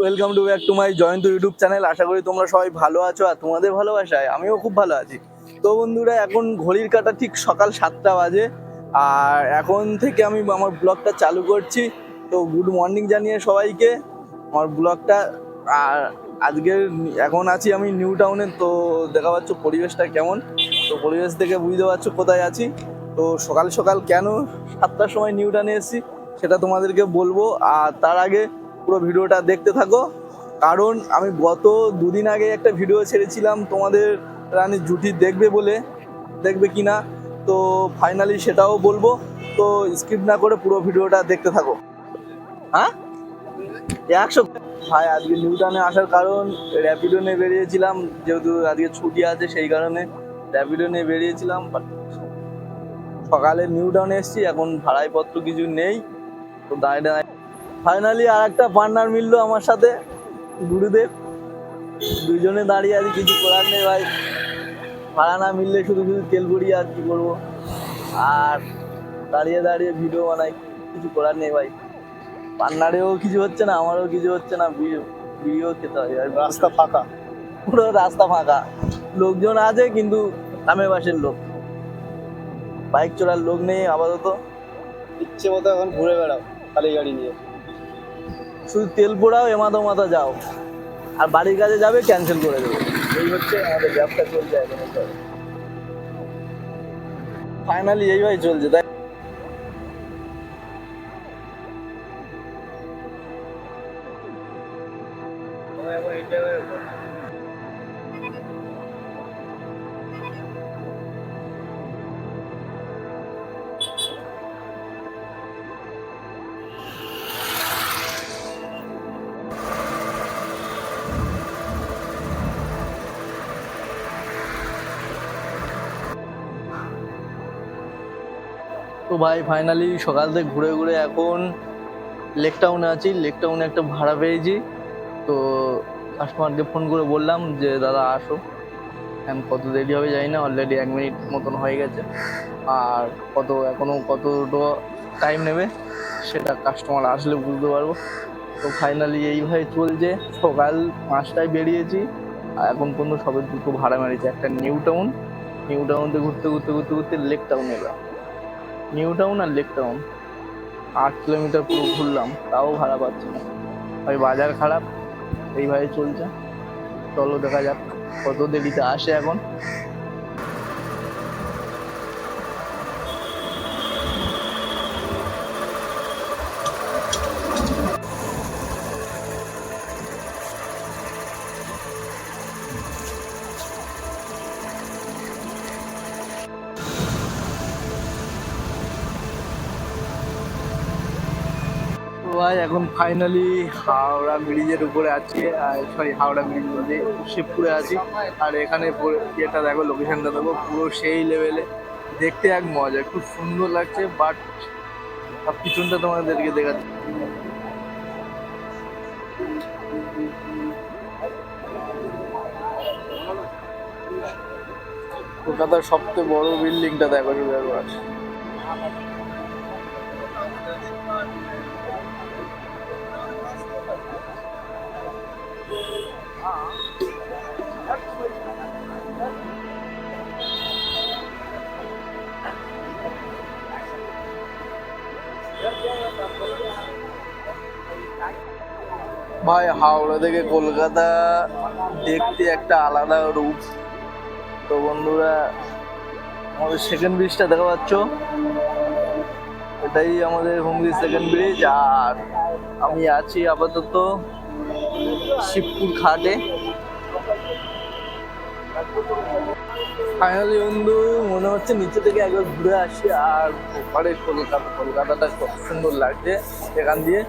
Welcome to back to my Jayanta YouTube channel আশা করি তোমরা সবাই ভালো আছো আর তোমাদের ভালোবাসায় আমিও খুব ভালো আছি। তো বন্ধুরা, এখন ঘড়ির কাটা ঠিক সকাল সাতটা বাজে। আর এখন থেকে আমি আমার ব্লগটা চালু করছি। তো গুড মর্নিং জানিয়ে সবাইকে আমার ব্লগটা আর আজকের এখন আছি আমি নিউ টাউনে তো দেখা পাচ্ছ পরিবেশটা কেমন? তো পরিবেশ থেকে বুঝতে পারছ কোথায় আছি। তো সকাল সকাল কেন সাতটার সময় নিউ টাউনে এসেছি, সেটা তোমাদেরকে বলব। আর তার আগে পুরো ভিডিওটা দেখতে থাকো। কারণ আমি গত দুদিন আগে একটা ভিডিও ছেড়েছিলাম, তোমাদের রানী জুটি দেখবে বলে, দেখবে কি না তো ফাইনালি সেটাও বলব। তো স্কিপ না করে পুরো ভিডিওটা দেখতে থাকো। হ্যাঁ? একশো ভাই, আজকে নিউটানে আসার কারণ র্যাপিডো নিয়ে বেরিয়েছিলাম, যেহেতু আজকে ছুটি আছে সেই কারণে র্যাপিডো নিয়ে বেরিয়েছিলাম বাট সকালে নিউ টাউনে এসেছি, এখন ভাড়াই পত্র কিছু নেই। তো দাঁড়িয়ে দাঁড়িয়ে ফাইনালি আর একটা পার্টনার মিললো আমার সাথে গুরুদেব। দুজনে দাঁড়িয়ে আছি কিছু করার নেই ভাই। ভাড়া না মিললে শুধু শুধু তেল করি আর কি করব। আর দাঁড়িয়ে দাঁড়িয়ে ভিডিও বানাই কিছু করার নেই ভাই। পার্টনারেও কিছু হচ্ছে না আমারও কিছু হচ্ছে না ভিডিও ভিডিও খেতে হয় আর রাস্তা ফাঁকা। পুরো রাস্তা ফাঁকা। লোকজন আছে কিন্তু গ্রামের বাসের লোক। বাইক চড়ার লোক নেই আপাতত। ইচ্ছে মতো এখন ঘুরে বেড়াও খালি গাড়ি নিয়ে। শুধু তেল পোড়াও এমাদা মাথা যাও। আর বাড়ির কাজে যাবে ক্যান্সেল করে দেবে। এই হচ্ছে আমাদের ব্যবসা চলছে এখন ফাইনালি এইভাবে চলছে, তাই তো ভাই ফাইনালি সকাল থেকে ঘুরে ঘুরে এখন লেক টাউনে আছি। লেক টাউনে একটা ভাড়া পেয়েছি। তো কাস্টমারকে ফোন করে বললাম যে, দাদা, আসো। এখন কত দেরি হবে জানি না অলরেডি এক মিনিট মতন হয়ে গেছে। আর কত, এখনও কতটা টাইম নেবে, সেটা কাস্টমার আসলে বুঝতে পারব। তো ফাইনালি এইভাবে চলছে। সকাল পাঁচটায় বেরিয়েছি। আর এখন পর্যন্ত সবে দুটো ভাড়া মেরেছে। একটা নিউ টাউন নিউ টাউনতে ঘুরতে ঘুরতে ঘুরতে ঘুরতে লেক টাউন এলাম। নিউ টাউন আর লেক টাউন আট কিলোমিটার পুরো ঘুরলাম, তাও ভাড়া পাচ্ছি না। ভাই, বাজার খারাপ এইভাবে চলছে। চলো দেখা যাক, কত দেরিতে আসে এখন। এখন ফাইনালি হাওড়া ব্রিজের উপরে আছি সরি হাওড়া ব্রিজ বলতে শিবপুরে আছি। আর এখানে ইয়েটা দেখো লোকেশনটা দেখো, পুরো সেই লেভেলে দেখতে এক মজা খুব সুন্দর লাগছে বাট পিছনটা তোমাদেরকে দেখাচ্ছি। কলকাতার সবচেয়ে বড় বিল্ডিংটা দেখো শুধু একবার ভাই, হাওড়া থেকে কলকাতা দেখতে একটা আলাদা রূপ। তো বন্ধুরা, আমাদের সেকেন্ড ব্রিজটা দেখা পাচ্ছ? এটাই আমাদের হুগলি সেকেন্ড ব্রিজ আর আমি আছি আপাতত শিবপুর ঘাটে। ফাইনালি বন্ধু, মনে হচ্ছে নিচে থেকে একবার ঘুরে আসি আর ওপারে কলকাতা কলকাতাটা কত সুন্দর লাগছে এখান দিয়ে।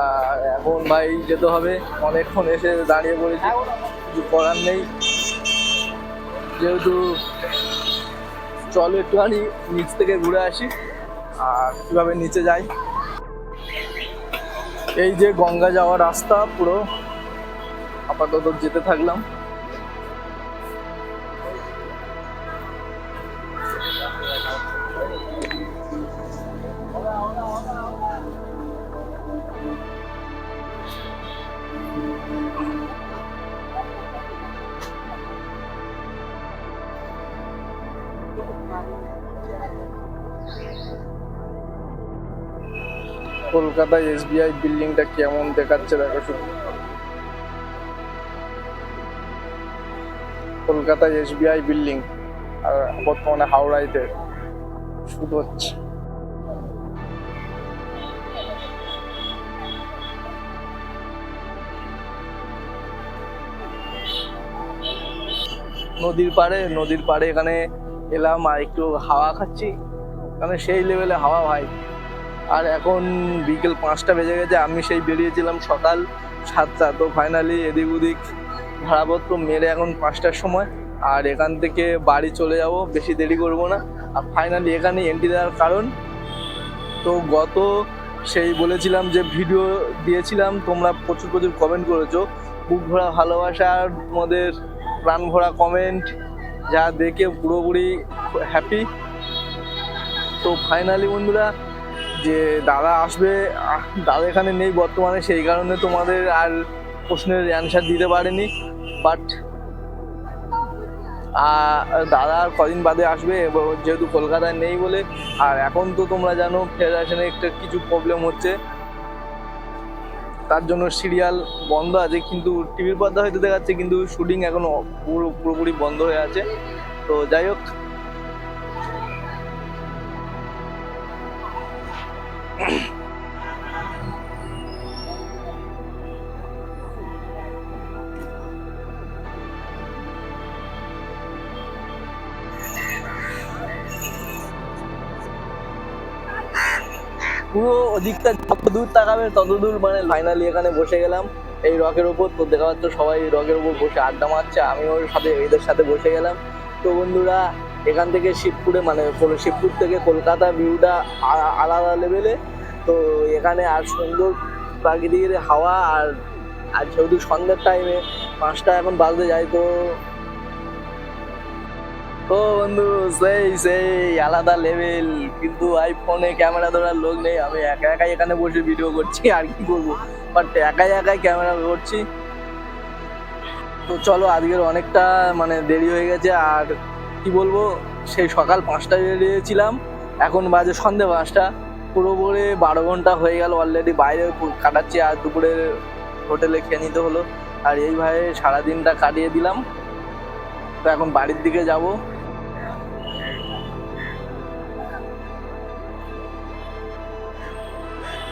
আর এখন ভাই যেতে হবে, অনেকক্ষণ এসে দাঁড়িয়ে পড়েছি, কিছু করার নেই। যেহেতু চলো একটুখানি নিচ থেকে ঘুরে আসি, আর কীভাবে নিচে যাই। এই যে গঙ্গা যাওয়ার রাস্তা পুরো। আপাতত যেতে থাকলাম। কলকাতায় এসবিআই বিল্ডিংটা কেমন দেখাচ্ছে দেখো শুধু কলকাতায় এসবিআই বিল্ডিং আর বর্তমানে হাওড়াইতে শুরু হচ্ছে। নদীর পাড়ে নদীর পাড়ে এখানে এলাম আর একটু হাওয়া খাচ্ছি। এখানে সেই লেভেলে হাওয়া ভাই। আর এখন বিকেল পাঁচটা বেজে গেছে, আমি সেই বেরিয়েছিলাম সকাল সাতটা। তো ফাইনালি এদিক ওদিক ভাড়াপত্র মেরে এখন পাঁচটার সময়, আর এখান থেকে বাড়ি চলে যাব, বেশি দেরি করব না। আর ফাইনালি এখানে এন্ট্রি দেওয়ার কারণ, তো গত সেই বলেছিলাম যে ভিডিও দিয়েছিলাম, তোমরা প্রচুর প্রচুর কমেন্ট করেছ। বুক ভরা ভালোবাসা আর তোমাদের প্রাণ ভরা কমেন্ট যা দেখে পুরোপুরি হ্যাপি তো ফাইনালি বন্ধুরা, যে দাদা আসবে দাদা এখানে নেই বর্তমানে, সেই কারণে তোমাদের আর প্রশ্নের অ্যান্সার দিতে পারেনি বাট দাদা আর কদিন বাদে আসবে যেহেতু কলকাতায় নেই বলে, আর এখন তো তোমরা জানো ফেডারেশনে একটা কিছু প্রবলেম হচ্ছে। তার জন্য সিরিয়াল বন্ধ আছে, কিন্তু টিভির পর্দা হয়তো দেখাচ্ছে, কিন্তু শুটিং এখনও পুরো, পুরোপুরি বন্ধ হয়ে আছে। তো যাই হোক পুরো ওদিকটা যত দূর তাকাবে, তত দূর মানে ফাইনালি এখানে বসে গেলাম। এই রকের ওপর তো দেখা যাচ্ছে সবাই রকের ওপর বসে আড্ডা মারছে আমি ওর সাথে, এদের সাথে বসে গেলাম। তো বন্ধুরা, এখান থেকে শিবপুরে মানে শিবপুর থেকে কলকাতা ভিউটা আলাদা লেভেলে তো এখানে আর সুন্দর প্রাকৃতিক হাওয়া, আর আর যেহেতু সন্ধ্যের টাইমে পাঁচটা এখন বাজতে যায়, তো ও বন্ধু, সেই সেই, আলাদা লেভেল কিন্তু আইফোনে ক্যামেরা ধরার লোক নেই। আমি একা একাই এখানে বসে ভিডিও করছি, আর কি করব? বাট একাই একাই ক্যামেরা করছি তো চলো, আজকের অনেকটা মানে দেরি হয়ে গেছে। আর কি বলব, সেই সকাল পাঁচটায় বেরিয়েছিলাম। এখন বাজে সন্ধে পাঁচটা। পুরোপুরি বারো ঘণ্টা হয়ে গেল অলরেডি বাইরে কাটাচ্ছি, আর দুপুরে হোটেলে খেয়ে নিতে হলো। আর এইভাবে সারাদিনটা কাটিয়ে দিলাম। তো এখন বাড়ির দিকে যাব।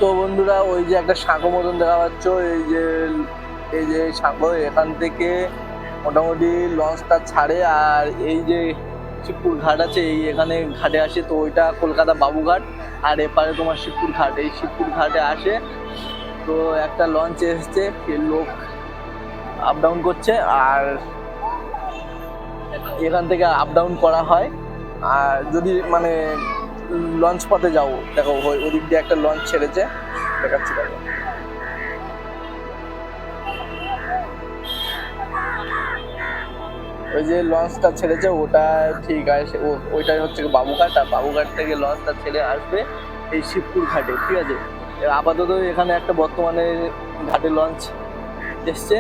তো বন্ধুরা, ওই যে একটা সাঁকো মতন দেখা পাচ্ছ, এই যে এই যে সাঁকো, এখান থেকে মোটামুটি লঞ্চটা ছাড়ে, আর এই যে শিবপুর ঘাট আছে, এই এখানে ঘাটে আসে, তো ওইটা কলকাতা বাবুঘাট, আর এপারে তোমার শিবপুর ঘাট, এই শিবপুর ঘাটে আসে, তো একটা লঞ্চ এসছে লোক আপ ডাউন করছে, আর এখান থেকে আপ ডাউন করা হয়, আর যদি মানে লঞ্চ পথে যাব। দেখো, ওই ওদিক দিয়ে একটা লঞ্চ ছেড়েছে। দেখাচ্ছি দেখো ওই যে লঞ্চটা ছেড়েছে, ওটা ঠিক আছে ওইটাই হচ্ছে বাবুঘাট। আর বাবুঘাট থেকে লঞ্চটা ছেড়ে আসবে এই শিবপুর ঘাটে, ঠিক আছে? আপাতত এখানে একটা বর্তমানে ঘাটে লঞ্চ এসছে।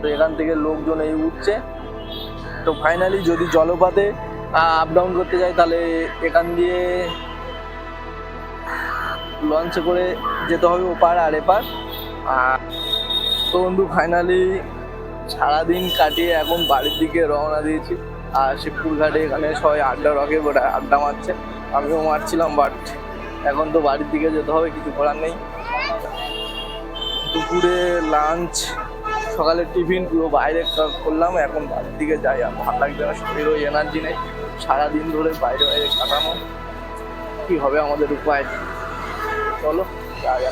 তো এখান থেকে লোকজন এই উঠছে। তো ফাইনালি যদি জলপথে আপ ডাউন করতে যাই, তাহলে এখান দিয়ে লঞ্চে করে যেতে হবে ওপার আর এপার। আর তো বন্ধু ফাইনালি সারাদিন কাটিয়ে এখন বাড়ির দিকে রওনা দিয়েছি। আর শিবপুর ঘাটে এখানে সবাই আড্ডা রকে ওটা আড্ডা মারছে। আমিও মারছিলাম বাট এখন তো বাড়ির দিকে যেতে হবে, কিছু করার নেই। দুপুরে লাঞ্চ সকালে টিফিন পুরো বাইরে করলাম। এখন বাড়ির দিকে যাই, আর ভালো লাগছে না শরীরও এনার্জি নেই। সারাদিন ধরে বাইরে বাইরে কাটানো। কি হবে আমাদের উপায়? চলো যাই